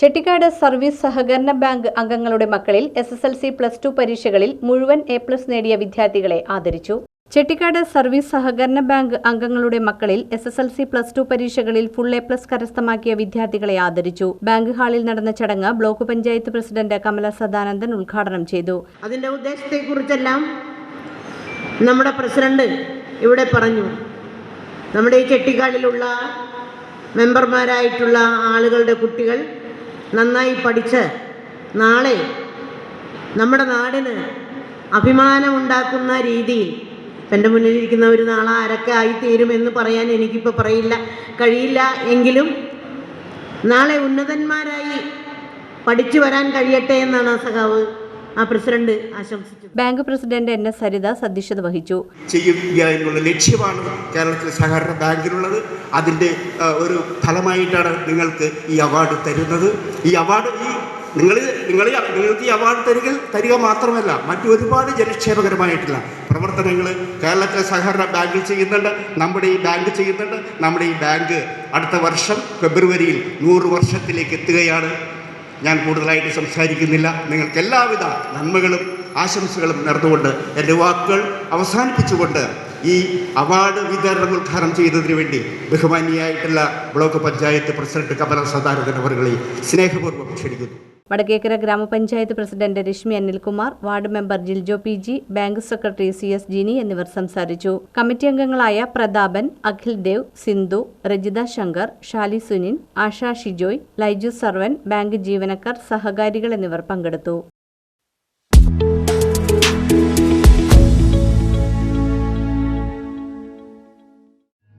Chettikkad service സഹകരണ bank അംഗങ്ങളുടെ മക്കളിൽ S S L C plus two പരീക്ഷകളിൽ മുഴുവൻ എ പ്ലസ് നേടിയ വിദ്യാർത്ഥികളെ ആദരിച്ചു. ചെട്ടിക്കാട് സർവീസ് സഹകരണ ബാങ്ക് അംഗങ്ങളുടെ മക്കളിൽ S S L C plus two പരീക്ഷകളിൽ ഫുൾ എ പ്ലസ് കരസ്ഥമാക്കിയ വിദ്യാർത്ഥികളെ ആദരിച്ചു. ബാങ്ക് ഹാളിൽ നടന്ന ചടങ്ങ് ബ്ലോക്ക് പഞ്ചായത്ത് പ്രസിഡന്റ് കമല സദാനന്ദൻ ഉദ്ഘാടനം ചെയ്തു. അതിന്റെ ഉദ്ദേശത്തെക്കുറിച്ചെല്ലാം നമ്മുടെ പ്രസിഡന്റ് ഇവിടെ പറഞ്ഞു. നമ്മുടെ ഈ ചെട്ടിക്കാടിലുള്ള മെമ്പർമാരായിട്ടുള്ള ആളുകളുടെ കുട്ടികൾ നന്നായി പഠിച്ച് നാളെ നമ്മുടെ നാടിന് അഭിമാനമുണ്ടാക്കുന്ന രീതിയിൽ എന്റെ മുന്നിലിരിക്കുന്ന ഒരു നാളെ ആരൊക്കെ ആയിത്തീരുമെന്ന് പറയാൻ എനിക്കിപ്പോൾ പറയില്ല കഴിയില്ല എങ്കിലും നാളെ ഉന്നതന്മാരായി പഠിച്ചു വരാൻ കഴിയട്ടെ എന്നാണ് സഖാവ്. പ്രസിഡന്റ് ആശംസിച്ചു. Bank president N S Saritha അധ്യക്ഷത വഹിച്ചു. ചെയ്യുക എന്നുള്ള ലക്ഷ്യമാണ് കേരളത്തിലെ സഹകരണ ബാങ്കിനുള്ളത് അതിന്റെ ഒരു ഫലമായിട്ടാണ് നിങ്ങൾക്ക് ഈ അവാർഡ് തരുന്നത്. ഈ അവാർഡ് ഈ നിങ്ങൾ നിങ്ങൾ നിങ്ങൾക്ക് ഈ അവാർഡ് തരിക തരിക മാത്രമല്ല മറ്റു ഒരുപാട് ജനക്ഷേമകരമായിട്ടുള്ള പ്രവർത്തനങ്ങൾ കേരളത്തിലെ സഹകരണ ബാങ്കിൽ ചെയ്യുന്നുണ്ട് നമ്മുടെ ഈ ബാങ്ക് ചെയ്യുന്നുണ്ട്. നമ്മുടെ ഈ ബാങ്ക് അടുത്ത വർഷം ഫെബ്രുവരിയിൽ നൂറ് വർഷത്തിലേക്ക് എത്തുകയാണ്. ഞാൻ കൂടുതലായിട്ട് സംസാരിക്കുന്നില്ല. നിങ്ങൾക്ക് എല്ലാവിധ നന്മകളും ആശംസകളും നേർന്നുകൊണ്ട് എന്റെ വാക്കുകൾ അവസാനിപ്പിച്ചുകൊണ്ട് ഈ അവാർഡ് വിതരണം ഉദ്ഘാടനം ചെയ്തതിനു വേണ്ടി ബഹുമാനിയായിട്ടുള്ള ബ്ലോക്ക് പഞ്ചായത്ത് പ്രസിഡന്റ് കമല സദാനന്ദൻ അവരുകളെ സ്നേഹപൂർവം ക്ഷണിക്കുന്നു. വടക്കേക്കര ഗ്രാമപഞ്ചായത്ത് president Rashmi Anilkumar ward member Jiljo P G bank secretary C S Jini എന്നിവർ സംസാരിച്ചു. കമ്മിറ്റി അംഗങ്ങളായ പ്രതാപൻ അഖിൽ ദേവ് സിന്ധു രജിത ശങ്കർ ഷാലി സുനിൻ ആഷാ ഷിജോയ് ലൈജു സർവൻ ബാങ്ക് ജീവനക്കാർ സഹകാരികൾ എന്നിവർ പങ്കെടുത്തു.